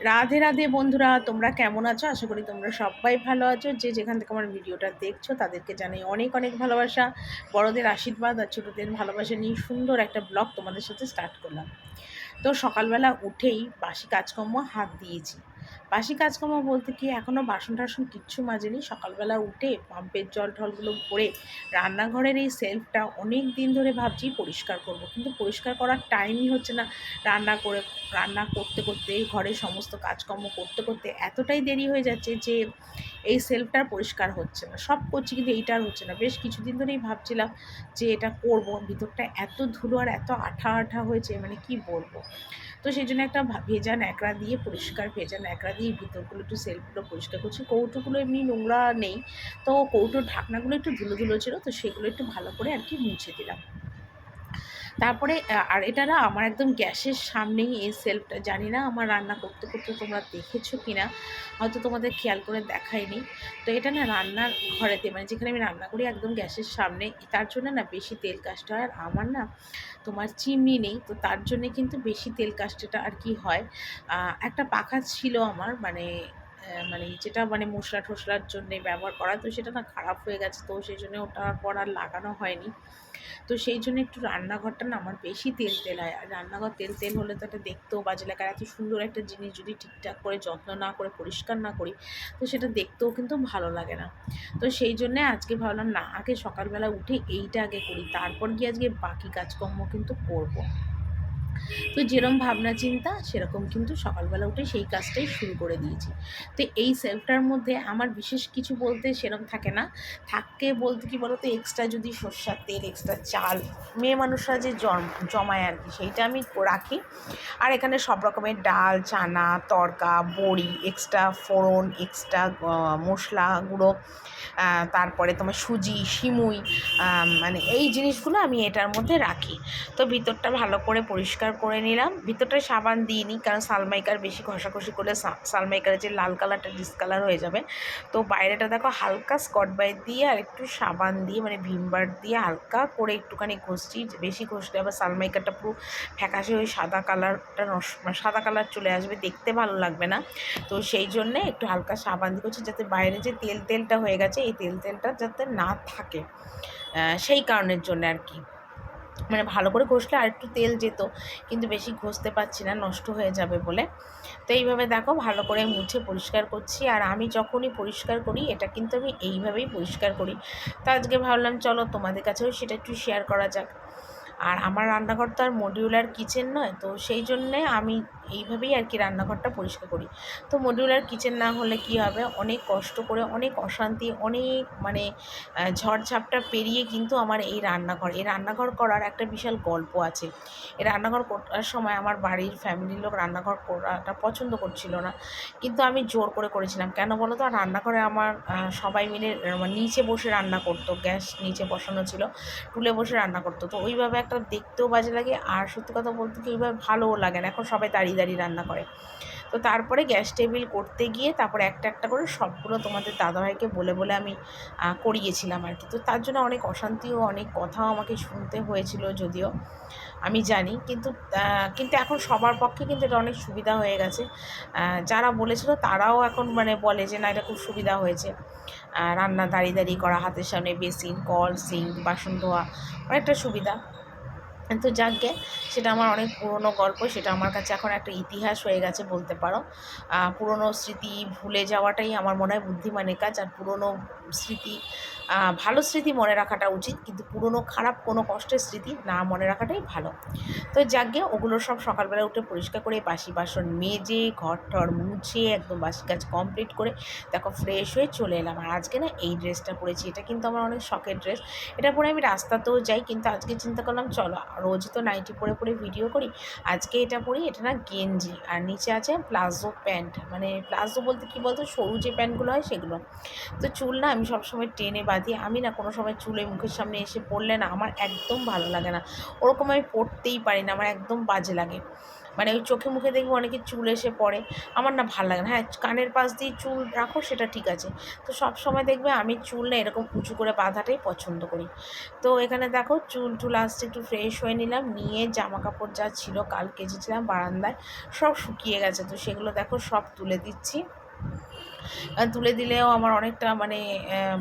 রাধে রাধে বন্ধুরা, তোমরা কেমন আছো? আশা করি তোমরা সবাই ভালো আছো। যে যেখান থেকে আমার ভিডিওটা দেখছ, তাদেরকে জানাই অনেক অনেক ভালোবাসা। বড়দের আশীর্বাদ আর ছোটোদের ভালোবাসা নিয়ে সুন্দর একটা ব্লগ তোমাদের সাথে স্টার্ট করলাম। তো সকালবেলা উঠেই বাসি কাজকর্ম হাত দিয়েছি। বাসি কাজকর্ম বলতে কি এখনও বাসন টাসন কিচ্ছু মাজেনি। সকালবেলা উঠে পাম্পের জল টলগুলো ভরে রান্নাঘরের এই সেলফটা অনেক দিন ধরে ভাবছি পরিষ্কার করব। কিন্তু পরিষ্কার করার টাইমই হচ্ছে না রান্না করে, রান্না করতে করতে ঘরের সমস্ত কাজকর্ম করতে করতে এতটাই দেরি হয়ে যাচ্ছে যে এই সেলফটার পরিষ্কার হচ্ছে না। সব করছি কিন্তু এইটার হচ্ছে না। বেশ কিছুদিন ধরেই ভাবছিলাম যে এটা করব। ভিতরটা এত ধুলো আর এত আঠা আঠা হয়েছে মানে কি বলব? তো সেই জন্য একটা ভেজা ন্যাকড়া দিয়ে, পরিষ্কার ভেজা ন্যাকড়া দিয়ে ভিতরগুলো একটু সেলফগুলো পরিষ্কার করছি। কৌটোগুলো এমনি নোংরা নেই, তো কৌটোর ঢাকনাগুলো একটু ধুলো ধুলো ছিল, তো সেগুলো একটু ভালো করে আর কি মুছে দিলাম। তারপরে আর এটা না আমার একদম গ্যাসের সামনেই এই সেলফটা জানি না আমার রান্না করতে করতে তোমরা দেখেছ কি না হয়তো তোমাদের খেয়াল করে দেখায়নি। তো এটা না রান্নার ঘরেতে মানে যেখানে আমি রান্না করি একদম গ্যাসের সামনে, তার জন্য না বেশি তেল কাজটা হয়। আর আমার না তোমার চিমনি নেই, তো তার জন্যে কিন্তু বেশি তেল কাজটা আর কি হয়। একটা পাখা ছিল আমার মানে মানে যেটা মানে মশলা টশলার জন্যে ব্যবহার করা, তো সেটা না খারাপ হয়ে গেছে। তো সেই জন্য ওটার পর আর লাগানো হয়নি। তো সেই জন্য একটু রান্নাঘরটা না আমার বেশি তেল তেল হয়। আর রান্নাঘর তেল তেল হলে তো একটা দেখতেও বাজে লাগে। আর এত সুন্দর একটা জিনিস যদি ঠিকঠাক করে, যত্ন না করে, পরিষ্কার না করি, তো সেটা দেখতেও কিন্তু ভালো লাগে না। তো সেই জন্যে আজকে ভাবলাম, না, আগে সকালবেলা উঠে এইটা আগে করি। তারপর গিয়ে আজকে বাকি কাজকর্ম কিন্তু করব। তো যেরকম ভাবনা চিন্তা, সেরকম কিন্তু সকালবেলা উঠে সেই কাজটাই শুরু করে দিয়েছি। তো এই সেলফটার মধ্যে আমার বিশেষ কিছু বলতে সেরকম থাকে না। থাকে বলতে কি বলতো এক্সট্রা যদি সর্ষার তেল এক্সট্রা চাল, মেয়ে মানুষরা যে জমায় আর কি, সেইটা আমি রাখি। আর এখানে সব রকমের ডাল, চানা, তরকা, বড়ি এক্সট্রা ফোড়ন এক্সট্রা মশলা গুঁড়ো তারপরে তোমার সুজি, সিমুই মানে এই জিনিসগুলো আমি এটার মধ্যে রাখি। তো ভিতরটা ভালো করে পরিষ্কার করে নিলাম। ভিতরটা সাবান দিইনি, কারণ সালমাইকার বেশি ঘষাঘষি করলে সালমাইকারের যে লাল কালারটা ডিসকালার হয়ে যাবে। তো বাইরেটা দেখো হালকা স্কট বাইট দিয়ে আর একটু সাবান দিয়ে মানে ভিমবার দিয়ে হালকা করে একটুখানি ঘষছি। বেশি ঘষলে আবার সালমাইকারটা পুরো ফ্যাকাশে ওই সাদা কালারটা নষ্ট মানে সাদা কালার চলে আসবে, দেখতে ভালো লাগবে না। তো সেই জন্যে একটু হালকা সাবান দিয়ে করছি যাতে বাইরে যে তেল তেলটা হয়ে গেছে, এই তেল তেলটা যাতে না থাকে। সেই কারণের জন্য আর কি। মানে ভালো করে ঘষলে আর একটু তেল যেত, কিন্তু বেশি ঘষতে পারছি না, নষ্ট হয়ে যাবে বলে। তো এইভাবে দেখো ভালো করে মুছে পরিষ্কার করছি, আর আমি যখনই পরিষ্কার করি, এটা কিন্তু আমি এইভাবেই পরিষ্কার করি। তো আজকে ভাবলাম, চলো তোমাদের কাছেও সেটা একটু শেয়ার করা যাক। আর আমার রান্নাঘর তো আর মডিউলার কিচেন নয়, তো সেই জন্যে আমি এইভাবেই আর কি রান্নাঘরটা পরিষ্কার করি। তো মডিউলার কিচেন না হলে কি হবে? অনেক কষ্ট করে, অনেক অশান্তি, অনেক মানে ঝড়ঝাপটা পেরিয়ে কিন্তু আমার এই রান্নাঘর এই রান্নাঘর করার একটা বিশাল গল্প আছে। এই রান্নাঘর করার সময় আমার বাড়ির ফ্যামিলির লোক রান্নাঘর করাটা পছন্দ করছিল না, কিন্তু আমি জোর করে করেছিলাম। কেন বলো তো রান্নাঘরে আমার সবাই মিলে নিচে বসে রান্না করতো, গ্যাস নিচে বসানো ছিল, টুলে বসে রান্না করতো। তো ওইভাবে একটা দেখতেও বাজে লাগে আর সত্যি কথা বলতে কি ওইভাবে ভালোও লাগে না। এখন সবাই দাঁড়িয়ে দাঁড়িয়ে রান্না করে। তো তারপরে গ্যাস টেবিল করতে গিয়ে তারপরে একটা একটা করে সবগুলো তোমাদের দাদাভাইকে বলে বলে আমি করিয়েছিলাম আর কি। তো তার জন্য অনেক অশান্তিও, অনেক কথাও আমাকে শুনতে হয়েছিল যদিও, আমি জানি। কিন্তু কিন্তু এখন সবার পক্ষে কিন্তু এটা অনেক সুবিধা হয়ে গেছে। যারা বলেছিল তারাও এখন মানে বলে যে, না, এটা খুব সুবিধা হয়েছে। রান্না দাঁড়িয়ে দাঁড়িয়ে করা, হাতের সামনে বেসিন, কল, সিঙ্ক, বাসন ধোয়া, অনেকটা সুবিধা। তো যাকে, সেটা আমার অনেক পুরনো গল্প, সেটা আমার কাছে এখন একটা ইতিহাস হয়ে গেছে বলতে পারো। পুরনো স্মৃতি ভুলে যাওয়াটাই আমার মনে হয় বুদ্ধিমানের কাজ, আর পুরনো স্মৃতি ভালো স্মৃতি মনে রাখাটা উচিত, কিন্তু পুরনো খারাপ কোনো কষ্টের স্মৃতি না মনে রাখাটাই ভালো। তো যাকে ওগুলো সব সকালবেলা উঠে পরিষ্কার করে বাসি বাসন মেজে ঘর টর মুছে, একদম বাসি কাজ কমপ্লিট করে দেখো ফ্রেশ হয়ে চলে এলাম। আর আজকে না এই ড্রেসটা পরেছি, এটা কিন্তু আমার অনেক শখের ড্রেস। এটা পরে আমি রাস্তাতেও যাই, কিন্তু আজকে চিন্তা করলাম, চলো রোজ তো নাইটি পরে পরে ভিডিও করি। আজকে এটা পরি, এটা না গেঞ্জি, আর নিচে আছে প্লাজো প্যান্ট। মানে প্লাজো বলতে কী বলতো? সরু যে প্যান্টগুলো হয় সেগুলো। তো চুল না আমি সবসময় টেনে দিয়ে আমি না কোনো সময় চুলে মুখের সামনে এসে পড়লে না আমার একদম ভালো লাগে না। ওরকম আমি পড়তেই পারি না, আমার একদম বাজে লাগে। মানে ওই চোখে মুখে দেখব অনেকে চুল এসে পড়ে, আমার না ভালো লাগে না। হ্যাঁ কানের পাশ দিয়ে চুল রাখো, সেটা ঠিক আছে। তো সব সময় দেখবে আমি চুল না এরকম উঁচু করে বাঁধাটাই পছন্দ করি। তো এখানে দেখো চুল টুল আসতে একটু ফ্রেশ হয়ে নিলাম, নিয়ে জামা কাপড় যা ছিল কাল কেচেছিলাম বারান্দায়, সব শুকিয়ে গেছে। তো সেগুলো দেখো সব তুলে দিচ্ছি। তুলে দিলেও আমার অনেকটা মানে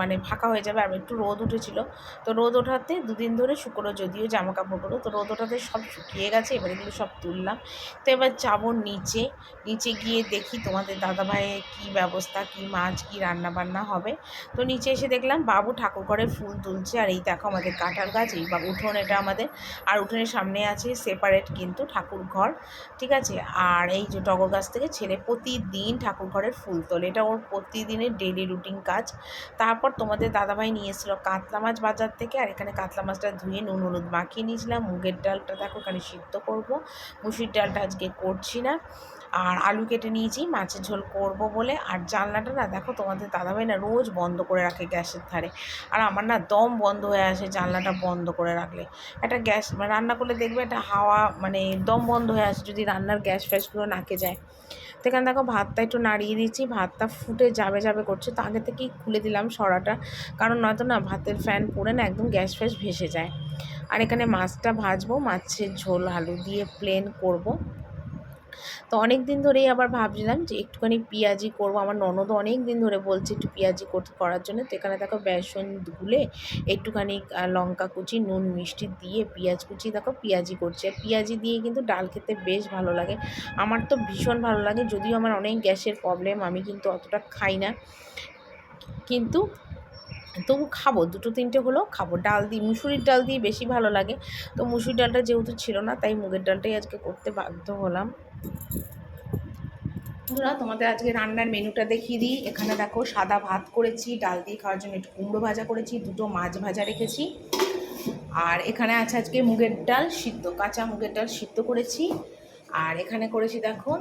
মানে ফাঁকা হয়ে যাবে। আর একটু রোদ উঠেছিল। তো রোদ ওঠাতে দুদিন ধরে শুকনো যদিও জামা কাপড়গুলো তো রোদ ওঠাতে সব শুকিয়ে গেছে, এবার এগুলো সব তুললাম। তো এবার যাব নিচে। নিচে গিয়ে দেখি তোমাদের দাদাভাইয়ের কী ব্যবস্থা, কী মাছ, কী রান্না বান্না হবে। তো নিচে এসে দেখলাম বাবু ঠাকুর ঘরে ফুল তুলছে। আর এই দেখো আমাদের কাঁঠাল গাছ, এই বা উঠোন এটা আমাদের। আর উঠোনের সামনে আছে সেপারেট কিন্তু ঠাকুর ঘর, ঠিক আছে? আর এই যে টগর গাছ থেকে ছেলে প্রতিদিন ঠাকুর ঘরের ফুল তোলে। এটা ওর প্রতিদিনের ডেলি রুটিন কাজ। তারপর তোমাদের দাদাভাই নিয়ে এসেছিল কাতলা মাছ বাজার থেকে, আর এখানে কাতলা মাছটা ধুয়ে নুন হলুদ মাখিয়ে নিয়েছিলাম। মুগের ডালটা দেখো এখানে সিদ্ধ করব। মুসুর ডালটা আজকে করছি না। আর আলু কেটে নিয়েছি, মাছের ঝোল করব বলে। আর জানলাটা না দেখো তোমাদের দাদাভাই না রোজ বন্ধ করে রাখে গ্যাসের ধারে। আর আমার না দম বন্ধ হয়ে আসে জানলাটা বন্ধ করে রাখলে। একটা গ্যাস রান্না করলে দেখবে একটা হাওয়া মানে দম বন্ধ হয়ে আসে যদি রান্নার গ্যাস ফ্যাসগুলো নাকে যায়। তো এখানে দেখো ভাতটা একটু নাড়িয়ে দিচ্ছি, ভাতটা ফুটে যাবে যাবে করছে। তো আগে থেকেই খুলে দিলাম সরাটা, কারণ নয়তো না ভাতের ফ্যান পড়ে না, একদম গ্যাস ফ্যাস ভেসে যায়। আর এখানে মাছটা ভাজবো, মাছের ঝোল, আলু দিয়ে প্লেন করব। তো অনেক দিন ধরেই আবার ভাবছিলাম যে একটুখানি পেঁয়াজি করব। আমার ননদও অনেক দিন ধরে বলছে একটু পেঁয়াজি করার জন্য। তো এখানে দেখো বেসন ধুলে একটুখানি লঙ্কা কুচি, নুন, মিষ্টি দিয়ে পেঁয়াজ কুচি, দেখো পেঁয়াজি করছে। আর পেঁয়াজি দিয়ে কিন্তু ডাল খেতে বেশ ভালো লাগে। আমার তো ভীষণ ভালো লাগে, যদিও আমার অনেক গ্যাসের প্রবলেম, আমি কিন্তু অতটা খাই না। কিন্তু তবু খাব, দুটো তিনটে হলেও খাব। ডাল দিয়ে, মুসুরির ডাল দিয়ে বেশি ভালো লাগে। তো মুসুরির ডালটা যেহেতু ছিল না, তাই মুগের ডালটাই আজকে করতে বাধ্য হলাম। বন্ধুরা, তোমাদের আজকে রান্নার মেনুটা দেখিয়ে দিই। এখানে দেখো সাদা ভাত করেছি, ডাল দিয়ে খাওয়ার জন্য একটু কুমড়ো ভাজা করেছি, দুটো মাছ ভাজা রেখেছি। আর এখানে আছে আজকে মুগের ডাল সিদ্ধ, কাঁচা মুগের ডাল সিদ্ধ করেছি। আর এখানে করেছি দেখো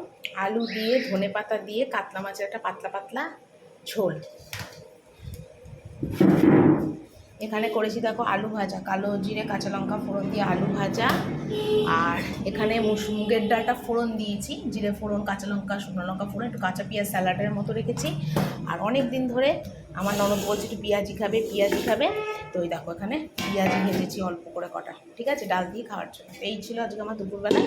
আলু দিয়ে, ধনে পাতা দিয়ে, কাতলা মাছের একটা পাতলা পাতলা ঝোল। এখানে করেছি দেখো আলু ভাজা, কালো জিরে, কাঁচা লঙ্কা ফোড়ন দিয়ে আলু ভাজা। আর এখানে মুগের ডালটা ফোড়ন দিয়েছি, জিরে ফোড়ন, কাঁচা লঙ্কা, শুকনো লঙ্কা ফোড়ন, একটু কাঁচা পেঁয়াজ স্যালাডের মতো রেখেছি। আর অনেক দিন ধরে আমার ননদ বলছে একটু পেঁয়াজি খাবে পেঁয়াজি খাবে। তো ওই দেখো এখানে পেঁয়াজি ভেজেছি অল্প করে কটা। ঠিক আছে? ডাল দিয়ে খাওয়ার জন্য। এই ছিল আজকে আমার দুপুরবেলা।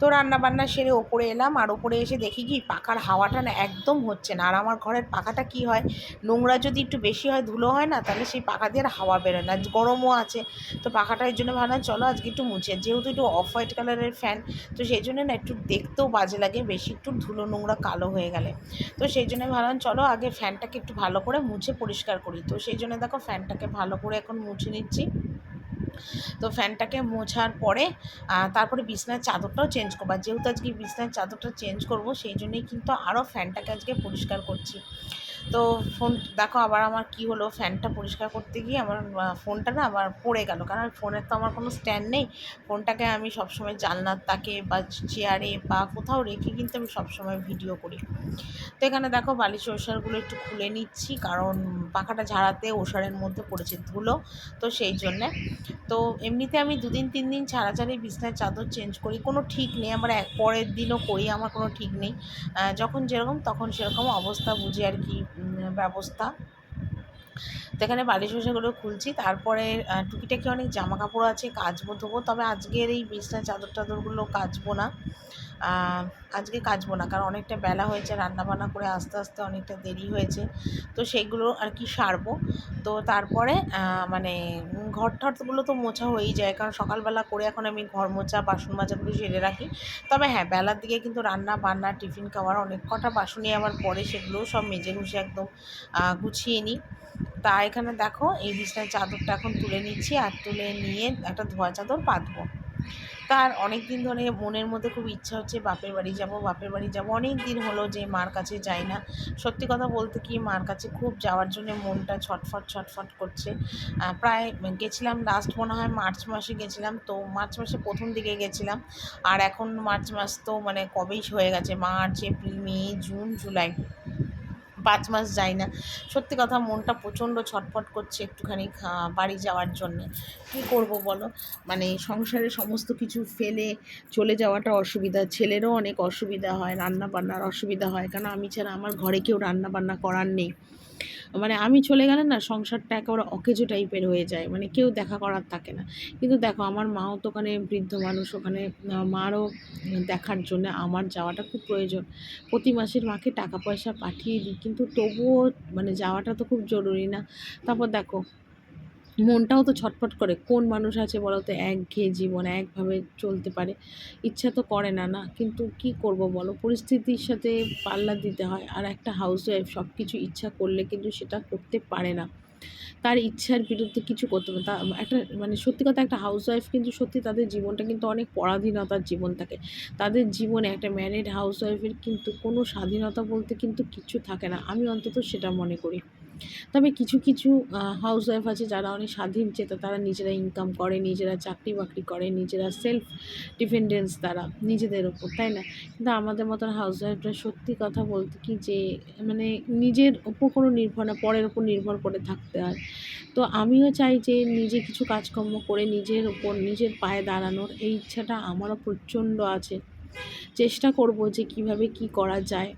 তো রান্না বান্না সেরে ওপরে এলাম, আর ওপরে এসে দেখি কি পাখার হাওয়াটা না একদম হচ্ছে না। আর আমার ঘরের পাখাটা কি হয়, নোংরা যদি একটু বেশি হয়, ধুলো হয় না, তাহলে সেই পাখা দিয়ে আর হাওয়া বেরোয় না। গরমও আছে, তো পাখাটা এর জন্য ভাবলাম, চলো আজকে একটু মুছে যেহেতু একটু অফ হোয়াইট কালারের ফ্যান তো সেই জন্য না একটু দেখতেও বাজে লাগে, বেশি একটু ধুলো নোংরা কালো হয়ে গেলে। তো সেই জন্য ভাবলাম, চলো আগে ফ্যানটাকে একটু ভালো করে মুছে পরিষ্কার করি। তো সেই জন্য দেখো ফ্যানটাকে ভালো করে এখন মুছে নিচ্ছি। তো ফ্যানটাকে মোছার পরে তারপরে বিছনার চাদরটাও চেঞ্জ করব। যেহেতু আজকে বিছনার চাদরটা চেঞ্জ করব, সেই জন্যই কিন্তু আরও ফ্যানটাকে আজকে পরিষ্কার করছি। তো ফোন, দেখো আবার আমার কি হলো, ফ্যানটা পরিষ্কার করতে গিয়ে আমার ফোনটা না আবার পড়ে গেল। কারণ ফোনের তো আমার কোনো স্ট্যান্ড নেই। ফোনটাকে আমি সবসময় জানলার তাকে বা চেয়ারে বা কোথাও রেখে কিন্তু আমি সবসময় ভিডিও করি। তো এখানে দেখো বালিশ ওষারগুলো একটু খুলে নিচ্ছি, কারণ পাখাটা ঝাড়াতে ওষারের মধ্যে পড়েছে ধুলো, তো সেই জন্যে। তো এমনিতে আমি দুদিন, তিন দিন ছাড়া বিছনার চাদর চেঞ্জ করি, কোনো ঠিক নেই। আমার এক পরের দিনও করি, আমার কোনো ঠিক নেই। যখন যেরকম, তখন সেরকম অবস্থা বুঝে আর কি ব্যবস্থা। তো এখানে বালি শসাগুলো খুলছি। তারপরে টুকিটাকি অনেক জামা কাপড় আছে, কাচবো, ধোবো। তবে আজকের এই বিছনা চাদর টাদরগুলো কাচবো না। আজকে কাচবো না, কারণ অনেকটা বেলা হয়েছে, রান্নাবান্না করে আস্তে আস্তে অনেকটা দেরি হয়েছে। তো সেগুলো আর কি সারবো। তো তারপরে মানে ঘর ঠরগুলো তো মোছা হয়েই যায়, কারণ সকালবেলা করে এখন আমি ঘর মোছা, বাসন মাজাগুলো সেরে রাখি। তবে হ্যাঁ বেলার দিকে কিন্তু রান্না, বান্না, টিফিন খাওয়ার অনেক কটা বাসনই আমার পরে সেগুলো সব মেজে ঘুষে একদম গুছিয়ে নিই। তা এখানে দেখো, এই বিছনার চাদরটা এখন তুলে নিচ্ছি, আর তুলে নিয়ে একটা ধোয়া চাদর পাতবো তার অনেক দিন ধরে মনের মধ্যে খুব ইচ্ছা হচ্ছে বাপের বাড়ি যাব, বাপের বাড়ি যাব। অনেক দিন হলো যে মার কাছে যাই না। সত্যি কথা বলতে কি, মার কাছে খুব যাওয়ার জন্য মনটা ছটফট ছটফট করছে। প্রায় গেছিলাম লাস্ট মনে হয় মার্চ মাসে গেছিলাম। তো মার্চ মাসে প্রথম দিকে গেছিলাম। আর এখন মার্চ মাস তো মানে কবেই হয়ে গেছে? March, April, May, June, July. পাঁচ মাস যাই না। সত্যি কথা মনটা প্রচণ্ড ছটফট করছে একটুখানি বাড়ি যাওয়ার জন্যে। কী করব বলো? মানে সংসারে সমস্ত কিছু ফেলে চলে যাওয়াটা অসুবিধা। ছেলেরও অনেক অসুবিধা হয় রান্না বান্নার অসুবিধা হয়। কেন? আমি ছাড়া আমার ঘরে কেউ রান্না বান্না করার নেই। মানে আমি চলে গেলে না সংসারটা একেবারে অকেজো টাইপের হয়ে যায়। মানে কেউ দেখা করার থাকে না। কিন্তু দেখো, আমার মাও তো ওখানে বৃদ্ধ মানুষ, ওখানে মারও দেখার জন্য আমার যাওয়াটা খুব প্রয়োজন। প্রতি মাসের মাকে টাকা পয়সা পাঠিয়ে দিই, কিন্তু তবুও মানে যাওয়াটা তো খুব জরুরি না। তারপর দেখো মনটাও তো ছটফট করে, কোন মানুষ আছে বলো তো একঘেয়ে জীবন, একভাবে চলতে পারে? ইচ্ছা তো করে না না? কিন্তু কি করব বলো? পরিস্থিতির সাথে পাল্লা দিতে হয়, আর একটা হাউস ওয়াইফ সব কিছু ইচ্ছা করলে কিন্তু সেটা করতে পারে না। তার ইচ্ছার বিরুদ্ধে কিছু করতে পারে তা একটা মানে সত্যি কথা একটা হাউস ওয়াইফ কিন্তু সত্যি তাদের জীবনটা কিন্তু অনেক পরাধীনতার জীবন থাকে। তাদের জীবনে একটা ম্যারিড হাউস ওয়াইফের কিন্তু কোনো স্বাধীনতা বলতে কিন্তু কিছু থাকে না। আমি অন্তত সেটা মনে করি। তবে কিছু কিছু হাউস ওয়াইফ আছে যারা অনেক স্বাধীন চেতা, তারা নিজেরা ইনকাম করে, নিজেরা চাকরি বাকরি করে, নিজেরা সেলফ ডিপেন্ডেন্স তারা নিজেদের ওপর, তাই না? কিন্তু আমাদের মতন হাউস ওয়াইফরা সত্যি কথা বলতে কি যে মানে নিজের ওপর কোনো নির্ভর না, পরের ওপর নির্ভর করে থাকতে হয়। তো আমিও চাই যে নিজে কিছু কাজকর্ম করে নিজের ওপর, নিজের পায়ে দাঁড়ানোর এই ইচ্ছাটা আমারও প্রচণ্ড আছে। চেষ্টা করব যে কীভাবে কি করা যায়।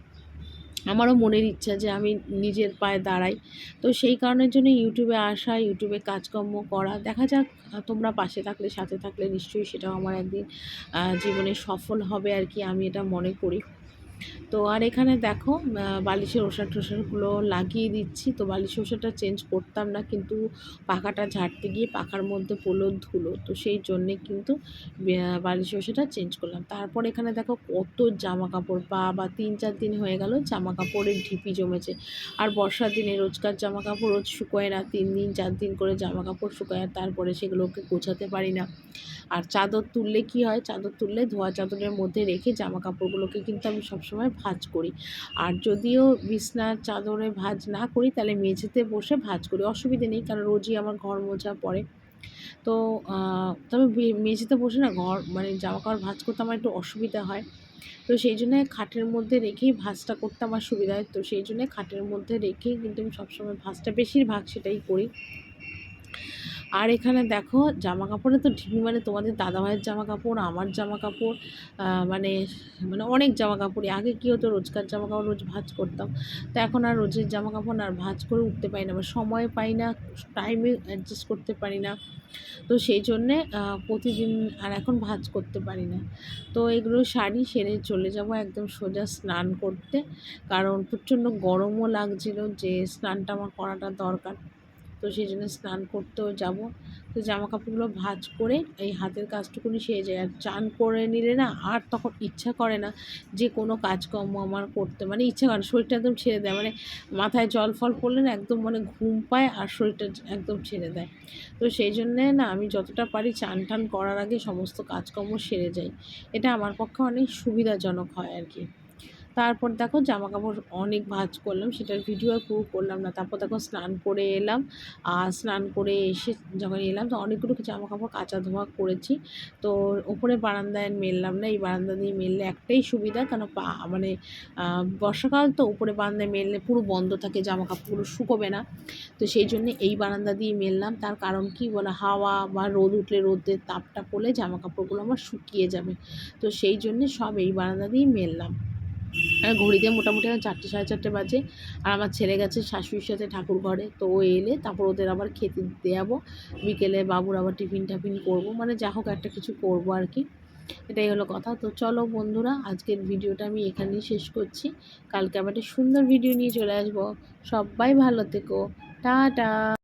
আমারও মনের ইচ্ছা যে আমি নিজের পায়ে দাঁড়াই। তো সেই কারণের জন্য ইউটিউবে আসা ইউটিউবে কাজকর্ম করা, দেখা যাক তোমরা পাশে থাকলে, সাথে থাকলে নিশ্চয়ই সেটাও আমার একদিন জীবনে সফল হবে আর কি আমি এটা মনে করি। তো আর এখানে দেখো বালিশের ওষার টোষারগুলো লাগিয়ে দিচ্ছি। তো বালিশের ওষারটা চেঞ্জ করতাম না কিন্তু পাখাটা ঝাড়তে গিয়ে পাখার মধ্যে পড়ল ধুলো। তো সেই জন্যে কিন্তু আহ, বালিশের ওষারটা চেঞ্জ করলাম। তারপর এখানে দেখো কত জামা কাপড় বা বা তিন চার দিন হয়ে গেল জামা কাপড়ের ঢিপি জমেছে। আর বর্ষার দিনে রোজকার জামা কাপড় রোজ শুকোয় না তিন দিন চার দিন করে জামা কাপড় শুকোয় আর তারপরে সেগুলোকে গোছাতে পারি না। আর চাদর তুললে কি হয়? চাদর তুললে ধোয়া চাদরের মধ্যে রেখে জামা কাপড়গুলোকে কিন্তু আমি সবসময় ভাজ করি। আর যদিও বিছনার চাদরে ভাজ না করি, তাহলে মেঝেতে বসে ভাজ করি। অসুবিধে নেই, কারণ রোজই আমার ঘর মোছা পড়ে। তো তবে মেঝেতে বসে না ঘর মানে জামা কাপড় ভাঁজ করতে আমার একটু অসুবিধা হয়। তো সেই জন্য খাটের মধ্যে রেখেই ভাঁজটা করতে আমার সুবিধা হয়। তো সেই জন্য খাটের মধ্যে রেখেই কিন্তু আমি সবসময় ভাজটা, বেশিরভাগ সেটাই করি। আর এখানে দেখো জামা কাপড়ে তো ঢিপি মানে তোমাদের দাদাভাইয়ের জামা কাপড় আমার জামা কাপড় মানে মানে অনেক জামা কাপড়ই আগে কী হতো, রোজকার জামা কাপড় রোজ ভাঁজ করতাম। তো এখন আর রোজের জামা কাপড় আর ভাঁজ করে উঠতে পারি না বা সময় পাই না টাইমে অ্যাডজাস্ট করতে পারি না। তো সেই জন্যে প্রতিদিন আর এখন ভাঁজ করতে পারি না। তো এগুলো শাড়ি সেরে চলে যাব একদম সোজা স্নান করতে। কারণ প্রচণ্ড গরমও লাগছিল যে স্নানটা আমার করাটা দরকার। তো সেই জন্য স্নান করতেও যাব। তো জামা কাপড়গুলো ভাঁজ করে এই হাতের কাজটুকুনি সেরে যায় আর চান করে নিলে না আর তখন ইচ্ছা করে না যে কোনো কাজকর্ম আমার করতে। মানে ইচ্ছা করে শরীরটা একদম ছেড়ে দেয়। মানে মাথায় জল ফল পড়লে না একদম মানে ঘুম পায় আর শরীরটা একদম ছেড়ে দেয়। তো সেই জন্যে না আমি যতটা পারি চান টান করার আগে সমস্ত কাজকর্ম সেরে যাই। এটা আমার পক্ষে অনেক সুবিধাজনক হয় আর কি। তারপর দেখো জামা কাপড় অনেক ভাঁজ করলাম, সেটার ভিডিও আর পুরো করলাম না। তারপর দেখো স্নান করে এলাম, আর স্নান করে এসে যখন এলাম, তো অনেকগুলো জামা কাপড় কাচা ধোয়া করেছি। তো ওপরে বারান্দায় মেললাম না, এই বারান্দা দিয়ে মেললে একটাই সুবিধা, কেন পা মানে বর্ষাকাল তো উপরে বারান্দায় মেললে পুরো বন্ধ থাকে জামা কাপড়গুলো শুকোবে না। তো সেই জন্য এই বারান্দা দিয়ে মেললাম, তার কারণ কি বলে, হাওয়া বা রোদ উঠলে রোদের তাপটা পড়লে জামা কাপড়গুলো আমার শুকিয়ে যাবে। তো সেই জন্যে সব এই বারান্দা দিয়েই মেললাম। আর ঘড়িতে মোটামুটি এখন চারটে, সাড়ে চারটে বাজে। আর আমার ছেলে গেছে শাশুড়ির সাথে ঠাকুর ঘরে, তো ও এলে তারপর ওদের আবার খেতে দিতে যাব বিকেলে বাবুর আবার টিফিন টাফিন করব মানে যা হোক একটা কিছু করব আর কি। এটাই হলো কথা। তো চলো বন্ধুরা, আজকের ভিডিওটা আমি এখানেই শেষ করছি। কালকে আবার একটা সুন্দর ভিডিও নিয়ে চলে আসব। সবাই ভালো থেকো। টাটা!